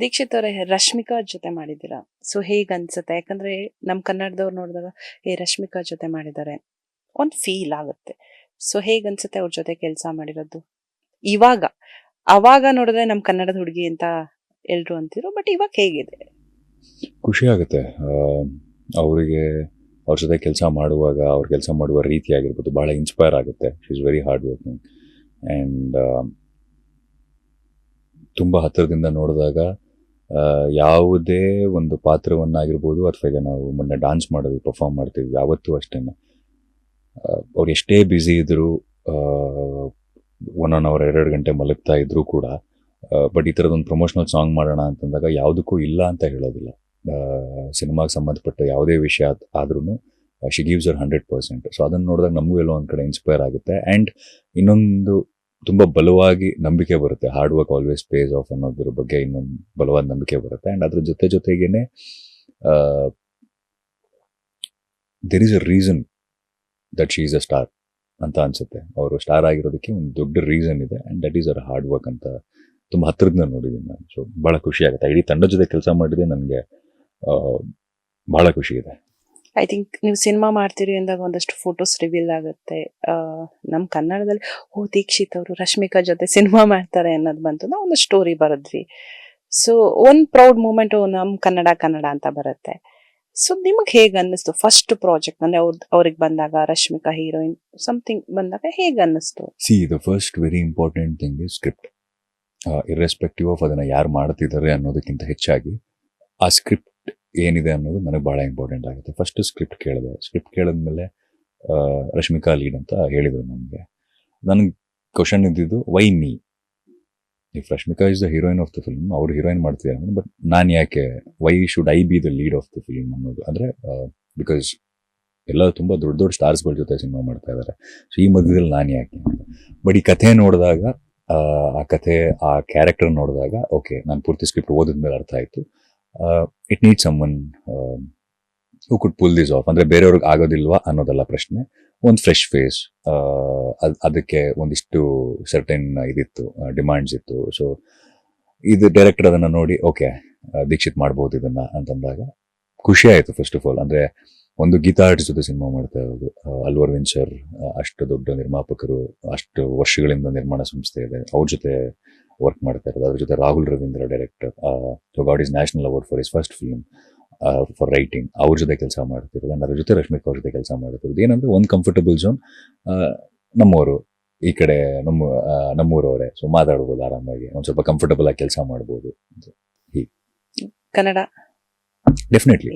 ದೀಕ್ಷಿತ್ ಅವರೇ ರಶ್ಮಿಕಾ ಜೊತೆ ಮಾಡಿದ್ದೀರಾ? ಸೊ ಹೇಗ್ ಅನ್ಸುತ್ತೆ ಯಾಕಂದ್ರೆ ನಮ್ ಕನ್ನಡದವ್ರು ನೋಡಿದಾಗ ಏ ರಶ್ಮಿಕಾ ಜೊತೆ ಮಾಡಿದ್ದಾರೆ. ಒಂದು ಫೀಲ್ ಆಗುತ್ತೆ. ಸೊ ಹೇಗ್ ಅನ್ಸುತ್ತೆ ಅವ್ರ ಜೊತೆ ಕೆಲಸ ಮಾಡಿರೋದು? ಇವಾಗ, ಅವಾಗ ನೋಡಿದ್ರೆ ನಮ್ ಕನ್ನಡದ ಹುಡುಗಿ ಅಂತ ಎಲ್ರು ಅಂತಿದ್ರು ಬಟ್ ಇವಾಗ ಹೇಗಿದೆ? ಖುಷಿ ಆಗುತ್ತೆ. ಅವರಿಗೆ ಅವ್ರ ಜೊತೆ ಕೆಲಸ ಮಾಡುವಾಗ, ಅವ್ರ ಕೆಲಸ ಮಾಡುವ ರೀತಿ ಆಗಿರ್ಬೋದು ಭಾಳ ಇನ್ಸ್ಪೈರ್ ಆಗುತ್ತೆ. She is very hard working and ತುಂಬ ಹತ್ತಿರದಿಂದ ನೋಡಿದಾಗ ಯಾವುದೇ ಒಂದು ಪಾತ್ರವನ್ನಾಗಿರ್ಬೋದು ಅಥವಾ ಈಗ ನಾವು ಮೊನ್ನೆ ಡಾನ್ಸ್ ಮಾಡೋದು ಪರ್ಫಾರ್ಮ್ ಮಾಡ್ತೀವಿ ಯಾವತ್ತೂ ಅಷ್ಟೇ ಅವ್ರು ಎಷ್ಟೇ ಬ್ಯುಸಿ ಇದ್ದರೂ ಒನ್ ಆನ್ ಅವರ್ ಎರಡು ಗಂಟೆ ಮಲಗ್ತಾ ಇದ್ರೂ ಕೂಡ ಬಟ್ ಈ ಥರದೊಂದು ಪ್ರಮೋಷನಲ್ ಸಾಂಗ್ ಮಾಡೋಣ ಅಂತಂದಾಗ ಯಾವುದಕ್ಕೂ ಇಲ್ಲ ಅಂತ ಹೇಳೋದಿಲ್ಲ. ಸಿನಿಮಾಗೆ ಸಂಬಂಧಪಟ್ಟ ಯಾವುದೇ ವಿಷಯ ಆದ್ರೂ she gives her hundred percent so ಅದನ್ನು ನೋಡಿದಾಗ ನಮಗೂ ಎಲ್ಲೋ ಒಂದು ಕಡೆ ಇನ್ಸ್ಪೈರ್ ಆಗುತ್ತೆ. ಆ್ಯಂಡ್ ಇನ್ನೊಂದು ತುಂಬ ಬಲವಾಗಿ ನಂಬಿಕೆ ಬರುತ್ತೆ. Hard work always pays off ಅನ್ನೋದ್ರ ಬಗ್ಗೆ ಇನ್ನೊಂದು ಬಲವಾದ ನಂಬಿಕೆ ಬರುತ್ತೆ. ಆ್ಯಂಡ್ ಅದ್ರ ಜೊತೆ ಜೊತೆಗೇನೆ there is a reason that she is a star ಅಂತ ಅನ್ಸುತ್ತೆ. ಅವರು ಸ್ಟಾರ್ ಆಗಿರೋದಕ್ಕೆ ಒಂದು ದೊಡ್ಡ ರೀಸನ್ ಇದೆ. And that is our hard work ಅಂತ ತುಂಬ ಹತ್ತಿರದಿಂದ ನೋಡಿದ್ದೀನಿ ನಾನು. ಸೊ ಭಾಳ ಖುಷಿ ಆಗುತ್ತೆ. ಇಡೀ ತಂಡದ ಜೊತೆ ಕೆಲಸ ಮಾಡಿದ್ರೆ ನನಗೆ ಭಾಳ ಖುಷಿ ಇದೆ. ಐ ಥಿಂಕ್ ನೀವು ಸಿನಿಮಾ ಮಾಡ್ತೀರಿ ಅಂದಾಗ ಒಂದಷ್ಟು ಫೋಟೋಸ್ ರಿವೀಲ್ ಆಗುತ್ತೆ. ನಮ್ಮ ಕನ್ನಡದಲ್ಲಿ, ಓ, ದೀಕ್ಷಿತ್ ಅವರು ರಶ್ಮಿಕಾ ಜೊತೆ ಸಿನಿಮಾ ಮಾಡ್ತಾರೆ ಅನ್ನೋದು ಬಂತು. ನಾವು ಒಂದು ಸ್ಟೋರಿ ಬರೆದ್ವಿ. ಸೊ ಒಂದು ಪ್ರೌಡ್ ಮೂಮೆಂಟ್ ನಮ್ಮ ಕನ್ನಡ ಕನ್ನಡ ಅಂತ ಬರುತ್ತೆ. ಸೊ ನಿಮಗೆ ಹೇಗೆ ಅನ್ನಿಸ್ತು? ಫಸ್ಟ್ ಪ್ರಾಜೆಕ್ಟ್ ಅಂದ್ರೆ ಅವ್ರ, ಅವ್ರಿಗೆ ಬಂದಾಗ, ರಶ್ಮಿಕಾ ಹೀರೋಯಿನ್ ಸಮಥಿಂಗ್ ಬಂದಾಗ ಹೇಗೆ ಅನ್ನಿಸ್ತು? See the first very important thing is script irrespective of ಅದನ್ನು ಯಾರು ಮಾಡ್ತಿದ್ದಾರೆ ಅನ್ನೋದಕ್ಕಿಂತ ಹೆಚ್ಚಾಗಿ, ಆ ಸ್ಕ್ರಿಪ್ಟ್ ಏನಿದೆ ಅನ್ನೋದು ನನಗೆ ಭಾಳ ಇಂಪಾರ್ಟೆಂಟ್ ಆಗುತ್ತೆ. ಫಸ್ಟ್ ಸ್ಕ್ರಿಪ್ಟ್ ಕೇಳಿದೆ. ಸ್ಕ್ರಿಪ್ಟ್ ಕೇಳಿದ್ಮೇಲೆ ರಶ್ಮಿಕಾ ಲೀಡ್ ಅಂತ ಹೇಳಿದರು ನನಗೆ. ನನಗೆ ಕ್ವಶನ್ ಇದ್ದಿದ್ದು why me if Rashmika is the heroine of the film ಅವ್ರು ಹೀರೋಯಿನ್ ಮಾಡ್ತಿದ್ದಾರೆ ಬಟ್ ನಾನು ಯಾಕೆ why should I be the lead of the film ಅನ್ನೋದು. ಅಂದರೆ ಬಿಕಾಸ್ ಎಲ್ಲ ತುಂಬ ದೊಡ್ಡ ದೊಡ್ಡ ಸ್ಟಾರ್ಸ್ಗಳ ಜೊತೆ ಸಿನಿಮಾ ಮಾಡ್ತಾ ಇದ್ದಾರೆ ಸೊ ಈ ಮಧ್ಯದಲ್ಲಿ ನಾನು ಯಾಕೆ ಬಟ್ ಈ ಕಥೆ ನೋಡಿದಾಗ, ಆ ಕಥೆ, ಆ ಕ್ಯಾರೆಕ್ಟರ್ ನೋಡಿದಾಗ ಓಕೆ ನಾನು ಪೂರ್ತಿ ಸ್ಕ್ರಿಪ್ಟ್ ಓದಿದ್ಮೇಲೆ ಅರ್ಥ ಆಯಿತು. It need someone who could pull this off ಅಂದರೆ ಬೇರೆಯವ್ರಿಗೆ ಆಗೋದಿಲ್ವಾ ಅನ್ನೋದಲ್ಲ ಪ್ರಶ್ನೆ. ಒಂದು ಫ್ರೆಶ್ ಫೇಸ್ ಅದಕ್ಕೆ ಒಂದಿಷ್ಟು ಸರ್ಟೆನ್ ಇದಿತ್ತು ಡಿಮ್ಯಾಂಡ್ಸ್ ಇತ್ತು. ಸೊ ಇದು ಡೈರೆಕ್ಟರ್ ಅದನ್ನು ನೋಡಿ ಓಕೆ ದೀಕ್ಷಿತ್ ಮಾಡ್ಬೋದು ಇದನ್ನ ಅಂತಂದಾಗ ಖುಷಿ ಆಯಿತು ಫಸ್ಟ್ ಆಫ್ ಆಲ್ ಅಂದರೆ ಒಂದು ಗೀತಾ ಆರ್ಟ್ಸ್ ಜೊತೆ ಸಿನಿಮಾ ಮಾಡ್ತಾ ಇರೋದು. ಅಲ್ವರ್ ಆ, ಅಷ್ಟು ದೊಡ್ಡ ನಿರ್ಮಾಪಕರು ಅಷ್ಟು ವರ್ಷಗಳಿಂದ ನಿರ್ಮಾಣ ಸಂಸ್ಥೆ ಇದೆ. ಅವ್ರ ಜೊತೆ ವರ್ಕ್ ಮಾಡ್ತಾ ಇರೋದು. ಅದ್ರ ಜೊತೆ Rahul Ravindra director so got his national award for his first film for writing ಅವ್ರ ಜೊತೆ ಕೆಲಸ ಮಾಡ್ತಿರೋದು ಅದರ ಅದ್ರ ಜೊತೆ ರಶ್ಮಿಕಾ ಅವ್ರ ಜೊತೆ ಕೆಲಸ ಮಾಡ್ತಿರೋದು ಏನಂದ್ರೆ ಒಂದು ಕಂಫರ್ಟಬಲ್ ಝೋನ್ ನಮ್ಮವರು ಈ ಕಡೆ ನಮ್ಮ ನಮ್ಮೂರವರೇ. ಸೊ ಮಾತಾಡ್ಬೋದು ಆರಾಮಾಗಿ. ಒಂದು ಸ್ವಲ್ಪ ಕಂಫರ್ಟಬಲ್ ಆಗಿ ಕೆಲಸ ಮಾಡ್ಬೋದು. ಕನ್ನಡ? ಡೆಫಿನೆಟ್ಲಿ.